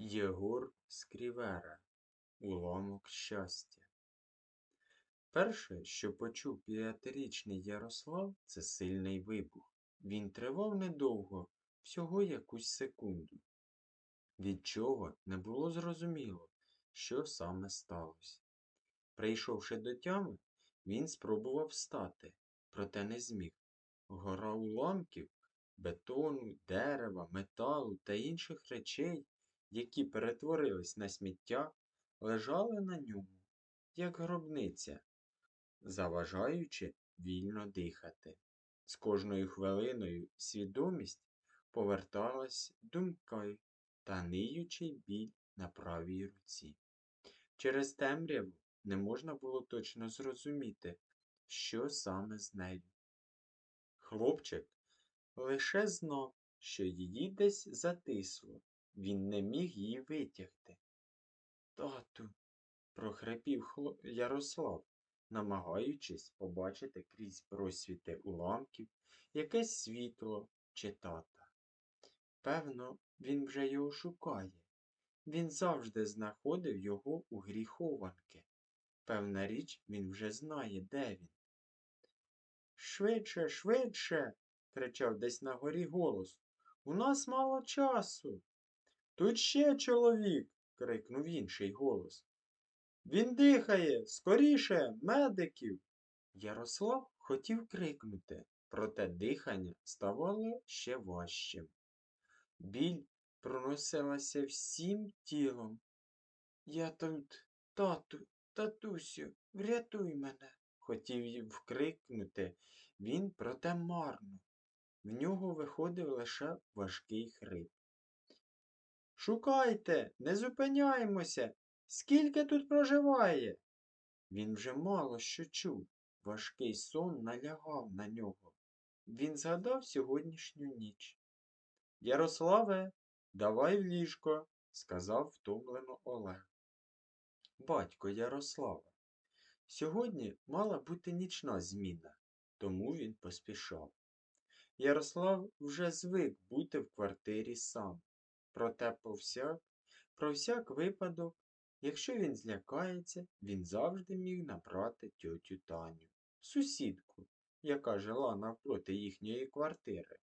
Єгор Скрівера Уламок щастя. Перше, що почув п'ятирічний Ярослав, це сильний вибух. Він тривав недовго, всього якусь секунду. Від чого не було зрозуміло, що саме сталося. Прийшовши до тями, він спробував встати, проте не зміг. Гора уламків, бетону, дерева, металу та інших речей, які перетворились на сміття, лежали на ньому, як гробниця, заважаючи вільно дихати. З кожною хвилиною свідомість поверталась думкою та ниючий біль на правій руці. Через темряву не можна було точно зрозуміти, що саме з нею. Хлопчик лише знав, що її десь затисло, він не міг її витягти. Тату, прохрипів. Ярослав, намагаючись побачити крізь просвіти уламків якесь світло чи тата. Певно, він вже його шукає. Він завжди знаходив його у грі. Певна річ, він вже знає, де він. Швидше, швидше. кричав десь на горі голос. У нас мало часу. Тут ще чоловік. крикнув інший голос. Він дихає, скоріше, медиків. Ярослав хотів крикнути, проте дихання ставало ще важчим. Біль проносилася всім тілом. Я тут, тату, татусю, врятуй мене, хотів вкрикнути він, проте марно. В нього виходив лише важкий хрип. Шукайте, не зупиняємося. Скільки тут проживає? Він вже мало що чув. Важкий сон налягав на нього. Він згадав сьогоднішню ніч. Ярославе, давай в ліжко, сказав втомлено Олег. Батько Ярослава. Сьогодні мала бути нічна зміна, тому він поспішав. Ярослав вже звик бути в квартирі сам. Проте повсяк, про всяк випадок, якщо він злякається, він завжди міг набрати тьотю Таню, сусідку, яка жила навпроти їхньої квартири.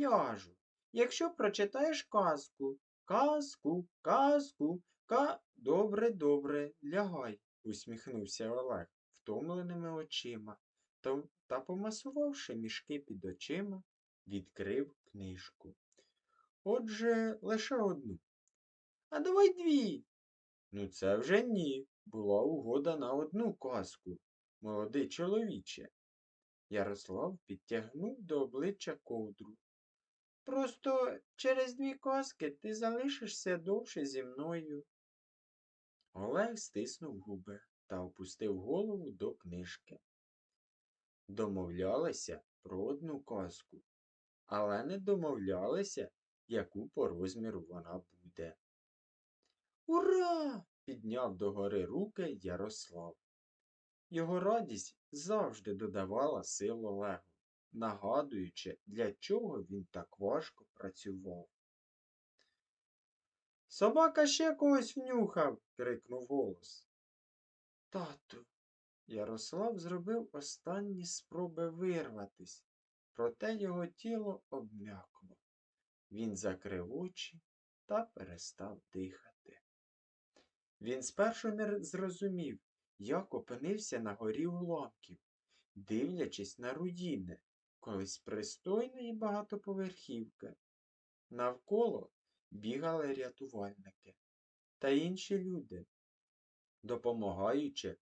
Ляжу, якщо прочитаєш казку, казку, казку, ка. Добре, добре, лягай, усміхнувся Олег втомленими очима та, та помасувавши мішки під очима, відкрив книжку. Отже, лише одну. А давай дві. Ну, це вже ні. Була угода на одну казку, молодий чоловіче. Ярослав підтягнув до обличчя ковдру. Просто через дві казки ти залишишся довше зі мною. Олег стиснув губи та опустив голову до книжки. Домовлялися про одну казку, але не домовлялися, яку по розміру вона буде. Ура! підняв догори руки Ярослав. Його радість завжди додавала сил Олегу, нагадуючи, для чого він так важко працював. Собака ще когось внюхав, крикнув голос. Тату, Ярослав зробив останні спроби вирватись, проте його тіло обмякло. Він закрив очі та перестав дихати. Він спершу не зрозумів, як опинився на горі уламків, дивлячись на руїни, колись пристойної багатоповерхівки. Навколо бігали рятувальники та інші люди, допомагаючи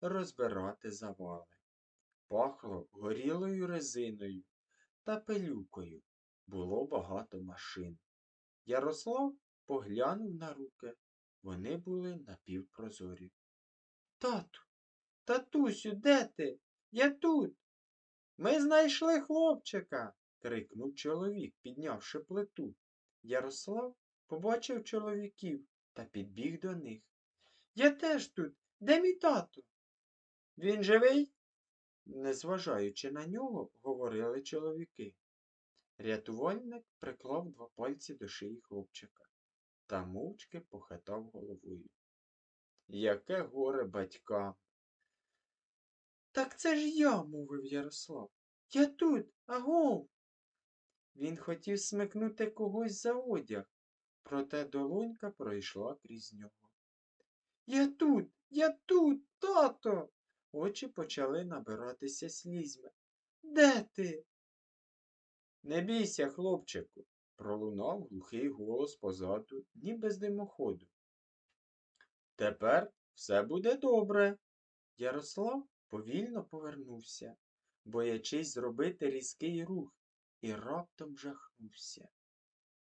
розбирати завали. Пахло горілою резиною та пилюкою. Було багато машин. Ярослав поглянув на руки. Вони були напівпрозорі. Тату, татусю, де ти? Я тут. Ми знайшли хлопчика. крикнув чоловік, піднявши плиту. Ярослав побачив чоловіків та підбіг до них. Я теж тут. Де мій тато? Він живий? Незважаючи на нього, говорили чоловіки. Рятувальник приклав два пальці до шиї хлопчика. та мовчки похитав головою. Яке горе батькам. Так це ж я, мовив Ярослав. Я тут, агов. Він хотів смикнути когось за одяг, проте долонька пройшла крізь нього. Я тут, я тут, тато. Очі почали набиратися слізьми. Де ти? Не бійся, хлопчику, пролунав глухий голос позаду, ніби з димоходу. Тепер все буде добре. Ярослав повільно повернувся, боячись зробити різкий рух, і раптом жахнувся.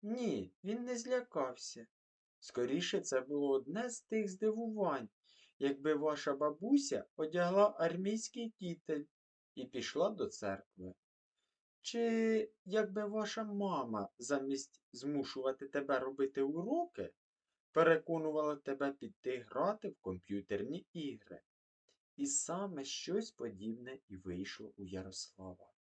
Ні, він не злякався. Скоріше це було одне з тих здивувань, якби ваша бабуся одягла армійський кітель і пішла до церкви. Чи якби ваша мама замість змушувати тебе робити уроки, переконувала тебе піти грати в комп'ютерні ігри. І саме щось подібне і вийшло у Ярослава.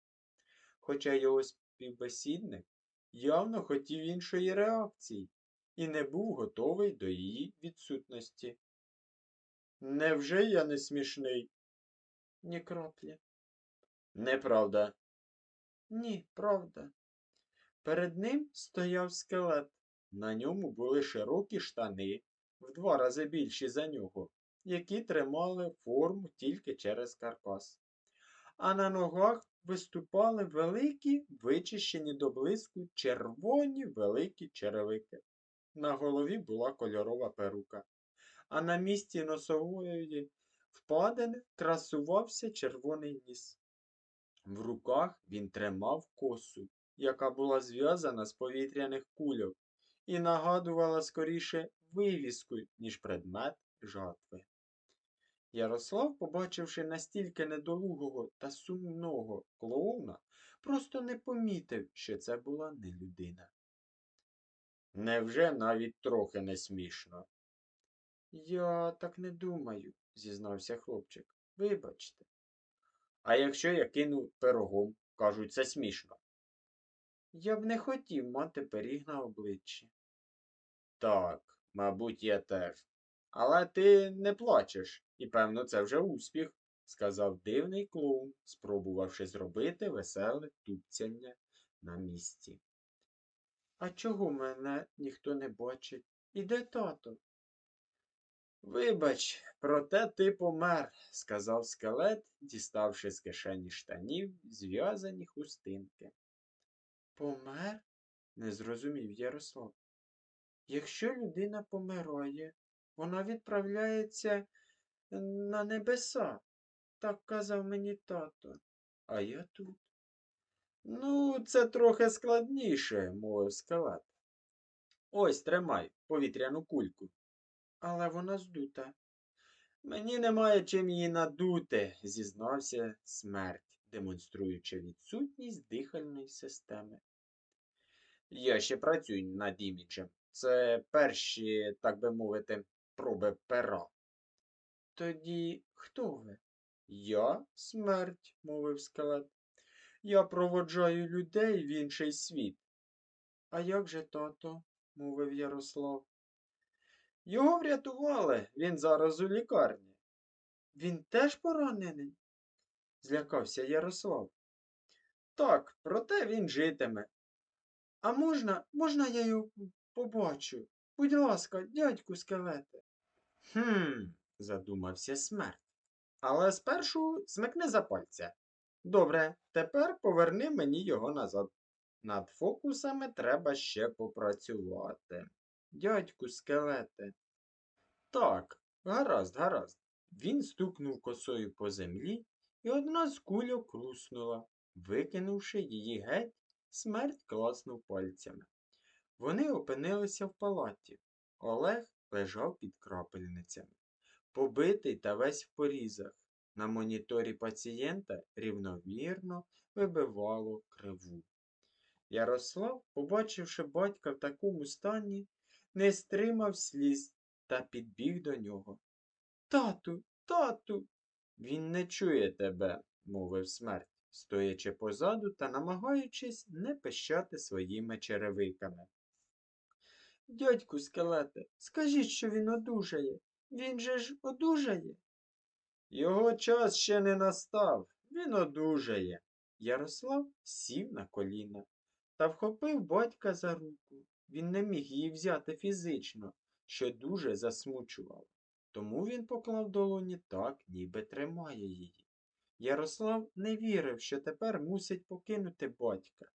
Хоча його співбесідник явно хотів іншої реакції і не був готовий до її відсутності. Невже я не смішний? Ні краплі. Неправда. Ні, правда. Перед ним стояв скелет. На ньому були широкі штани, в два рази більші за нього, які тримали форму тільки через каркас. А на ногах виступали великі, вичищені до блиску червоні великі черевики. На голові була кольорова перука, а на місці носової впадини красувався червоний ніс. В руках він тримав косу, яка була зв'язана з повітряних кульок, і нагадувала скоріше вивіску, ніж предмет жатви. Ярослав, побачивши настільки недолугого та сумного клоуна, просто не помітив, що це була не людина. Невже навіть трохи не смішно? Я так не думаю, зізнався хлопчик. Вибачте. А якщо я кину пирогом, кажуть, це смішно. Я б не хотів мати пиріг на обличчі. Так, мабуть, я теж. Але ти не плачеш, і, певно, це вже успіх, сказав дивний клоун, спробувавши зробити веселе тупцяння на місці. А чого мене ніхто не бачить? І де тато? Вибач, проте ти помер, сказав скелет, діставши з кишені штанів зв'язані хустинки. Помер? не зрозумів Ярослав. Якщо людина помирає, вона відправляється на небеса, так казав мені тато, а я тут. Ну, це трохи складніше, мовив скелет. Ось тримай повітряну кульку. Але вона здута. Мені немає чим її надути, зізнався смерть, демонструючи відсутність дихальної системи. Я ще працюю над іміджем. Це перші, так би мовити, проби пера. Тоді хто ви? Я смерть, мовив скелет. Я проводжаю людей в інший світ. А як же тато? мовив Ярослав. Його врятували, він зараз у лікарні. Він теж поранений? злякався Ярослав. Так, проте він житиме. А можна, можна я його побачу? Будь ласка, дядьку скелете. Хм, задумався смерть. Але спершу смикни за пальця. Добре, тепер поверни мені його назад. Над фокусами треба ще попрацювати. Дядьку скелете. Так, гаразд, гаразд. Він стукнув косою по землі, і одна з кульок луснула. Викинувши її геть, смерть класнув пальцями. Вони опинилися в палаті. Олег лежав під крапельницями, побитий та весь в порізах. На моніторі пацієнта рівномірно вибивало криву. Ярослав, побачивши батька в такому стані, не стримав сліз та підбіг до нього. Тату, тату. Він не чує тебе, мовив смерть, стоячи позаду та намагаючись не пищати своїми черевиками. Дядьку скелете, скажіть, що він одужає. Він же ж одужає. Його час ще не настав, він одужає. Ярослав сів на коліна та вхопив батька за руку. Він не міг її взяти фізично, що дуже засмучувало. Тому він поклав долоні так, ніби тримає її. Ярослав не вірив, що тепер мусить покинути батька.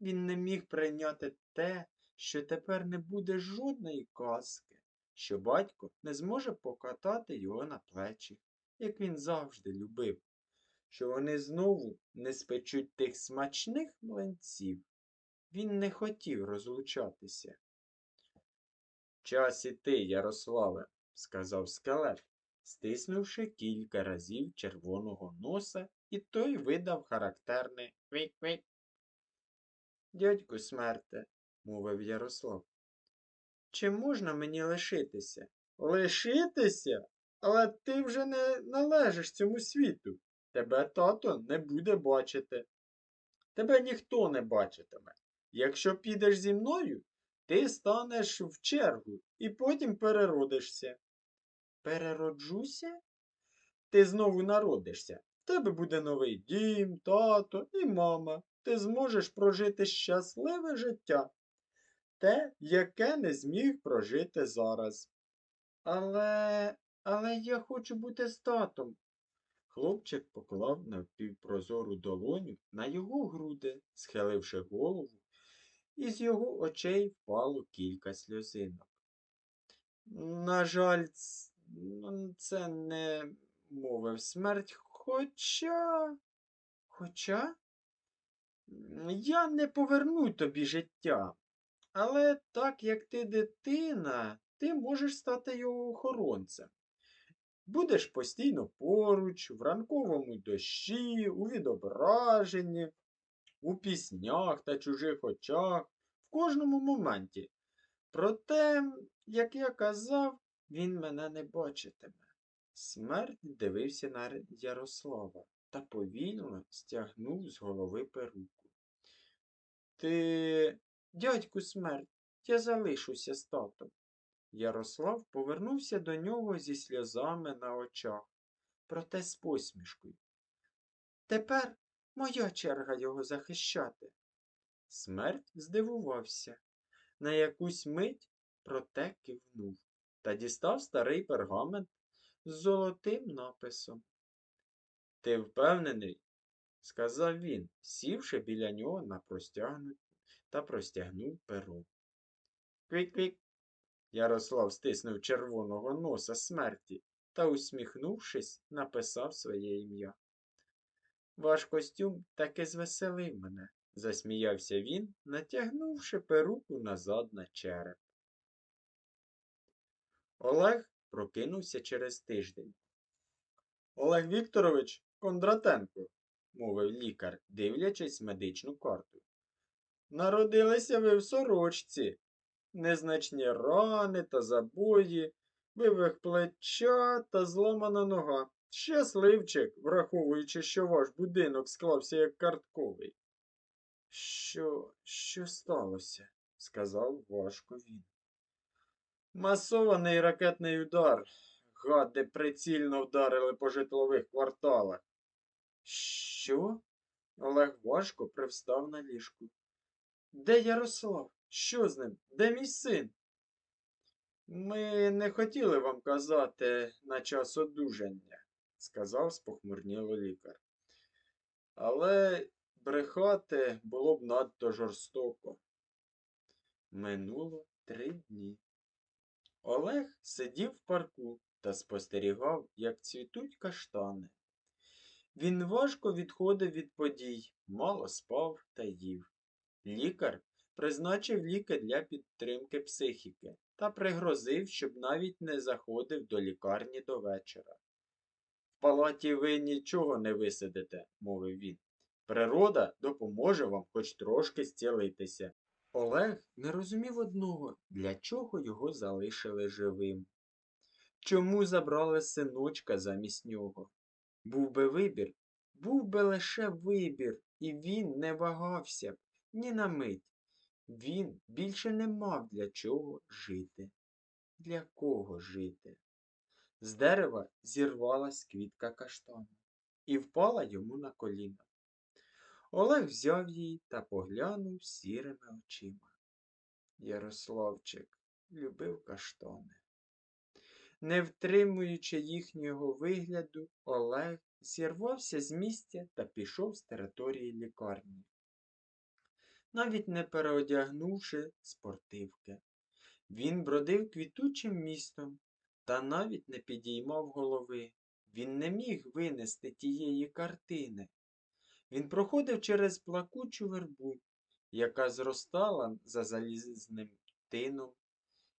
Він не міг прийняти те, що тепер не буде жодної казки, що батько не зможе покатати його на плечі, як він завжди любив, що вони знову не спечуть тих смачних млинців. Він не хотів розлучатися. Час іти, Ярославе, сказав скелет, стиснувши кілька разів червоного носа, і той видав характерний квік-квік. Дядьку смерте, мовив Ярослав. Чи можна мені лишитися? Лишитися? Але ти вже не належиш цьому світу. Тебе тато не буде бачити. Тебе ніхто не бачитиме. Якщо підеш зі мною, ти станеш в чергу і потім переродишся. Перероджуся? Ти знову народишся. В тебе буде новий дім, тато і мама. Ти зможеш прожити щасливе життя, те, яке не зміг прожити зараз. Але, але я хочу бути з татом. Хлопчик поклав напівпрозору долоню на його груди, схиливши голову, і з його очей впало кілька сльозинок. На жаль, це не мовив смерть, хоча. Хоча я не поверну тобі життя. Але так як ти дитина, ти можеш стати його охоронцем. Будеш постійно поруч, в ранковому дощі, у відображенні, у піснях та чужих очах, в кожному моменті. Проте, як я казав, він мене не бачитиме. Смерть дивився на Ярослава та повільно стягнув з голови перуку. Ти, дядьку смерть, я залишуся з татом. Ярослав повернувся до нього зі сльозами на очах, проте з посмішкою. Тепер моя черга його захищати. Смерть здивувався. На якусь мить проте кивнув та дістав старий пергамент з золотим написом. Ти впевнений? сказав він, сівши біля нього на простягнут та простягнув перо. Квік-квік. Ярослав стиснув червоного носа смерті та, усміхнувшись, написав своє ім'я. Ваш костюм таки звеселив мене, засміявся він, натягнувши перуку назад на череп. Олег прокинувся через тиждень. Олег Вікторович Кондратенко, мовив лікар, дивлячись медичну карту. Народилися ви в сорочці. Незначні рани та забої, вивих плеча та зламана нога. Щасливчик, враховуючи, що ваш будинок склався як картковий. Що, що сталося? сказав важко він. Масований ракетний удар. Гади прицільно вдарили по житлових кварталах. Що? Олег важко привстав на ліжку. Де Ярослав? Що з ним? Де мій син? Ми не хотіли вам казати на час одужання, сказав спохмурніло лікар. Але брехати було б надто жорстоко. Минуло три дні. Олег сидів в парку та спостерігав, як цвітуть каштани. Він важко відходив від подій, мало спав та їв. Лікар призначив ліки для підтримки психіки та пригрозив, щоб навіть не заходив до лікарні до вечора. Палаті ви нічого не висидите, мовив він. Природа допоможе вам хоч трошки зцілитися. Олег не розумів одного, для чого його залишили живим. Чому забрали синочка замість нього? Був би вибір, був би лише вибір, і він не вагався б ні на мить. Він більше не мав для чого жити. Для кого жити? З дерева зірвалась квітка каштану і впала йому на коліна. Олег взяв її та поглянув сірими очима. Ярославчик любив каштани. Не втримуючи їхнього вигляду, Олег зірвався з місця та пішов з території лікарні. Навіть не переодягнувши спортивки. Він бродив квітучим містом та навіть не підіймав голови. Він не міг винести тієї картини. Він проходив через плакучу вербу, яка зростала за залізним тином,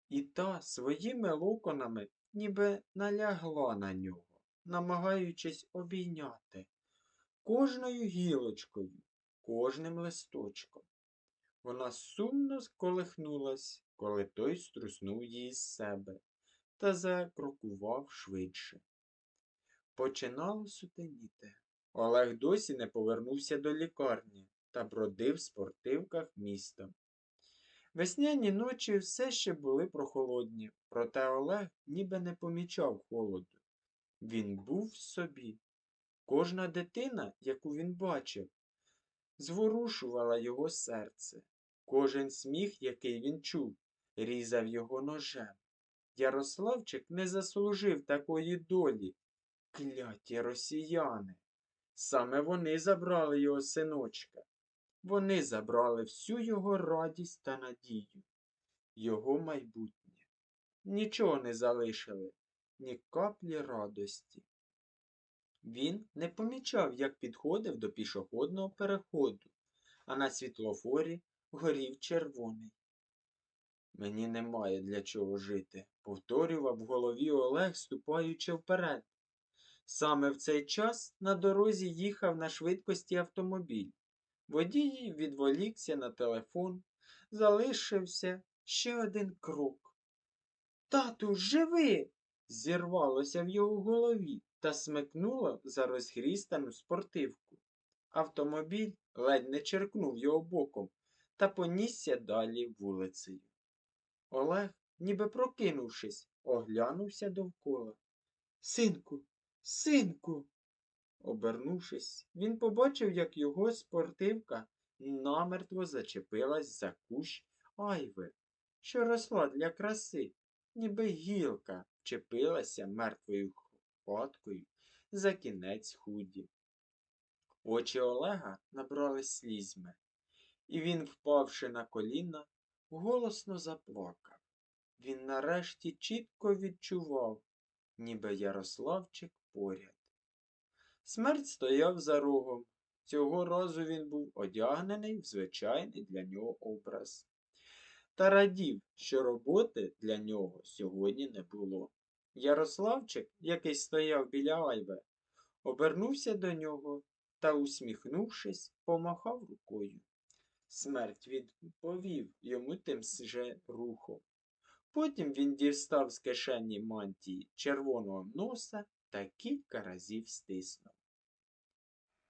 і та своїми локонами ніби налягла на нього, намагаючись обійняти кожною гілочкою, кожним листочком. Вона сумно сколихнулась, коли той струснув її з себе та закрокував швидше. Починало сутеніти. Олег досі не повернувся до лікарні та бродив в спортивках міста. Весняні ночі все ще були прохолодні, проте Олег ніби не помічав холоду. Він був в собі. Кожна дитина, яку він бачив, зворушувала його серце. Кожен сміх, який він чув, різав його ножем. Ярославчик не заслужив такої долі. Кляті росіяни. Саме вони забрали його синочка. Вони забрали всю його радість та надію, його майбутнє. Нічого не залишили, ні каплі радості. Він не помічав, як підходив до пішохідного переходу, а на світлофорі горів червоний. Мені немає для чого жити, повторював в голові Олег, ступаючи вперед. Саме в цей час на дорозі їхав на швидкості автомобіль. Водій відволікся на телефон, залишився ще один крок. Тату, живи! зірвалося в його голові та смикнуло за розгрістану спортивку. Автомобіль ледь не черкнув його боком та понісся далі вулицею. Олег, ніби прокинувшись, оглянувся довкола. Синку, синку. Обернувшись, він побачив, як його спортивка намертво зачепилась за кущ айви, що росла для краси, ніби гілка вчепилася мертвою хваткою за кінець худі. Очі Олега набрали слізьми, і він, впавши на коліна, голосно заплакав. Він нарешті чітко відчував, ніби Ярославчик поряд. Смерть стояв за рогом. Цього разу він був одягнений в звичайний для нього образ. Та радів, що роботи для нього сьогодні не було. Ярославчик, який стояв біля Айве, обернувся до нього та, усміхнувшись, помахав рукою. Смерть відповів йому тим же рухом. Потім він дістав з кишені мантії червоного носа та кілька разів стиснув.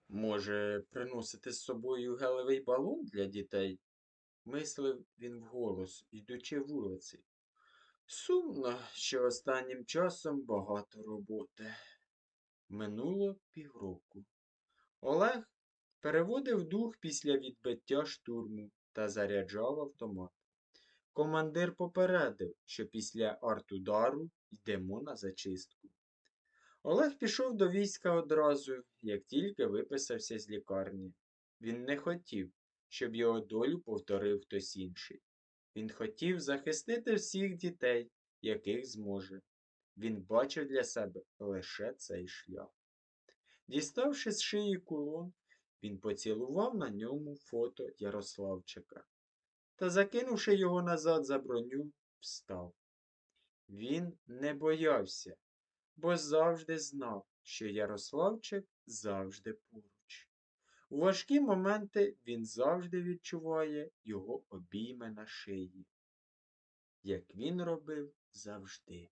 Може, приносити з собою гелевий балон для дітей? мислив він вголос, йдучи вулиці. Сумно, що останнім часом багато роботи. Минуло півроку. Олег переводив дух після відбиття штурму та заряджав автомат. Командир попередив, що після артудару йдемо на зачистку. Олег пішов до війська одразу, як тільки виписався з лікарні. Він не хотів, щоб його долю повторив хтось інший. Він хотів захистити всіх дітей, яких зможе. Він бачив для себе лише цей шлях. Діставши з шиї кулон, він поцілував на ньому фото Ярославчика та, закинувши його назад за броню, встав. Він не боявся, бо завжди знав, що Ярославчик завжди поруч. У важкі моменти він завжди відчуває його обійми на шиї, як він робив завжди.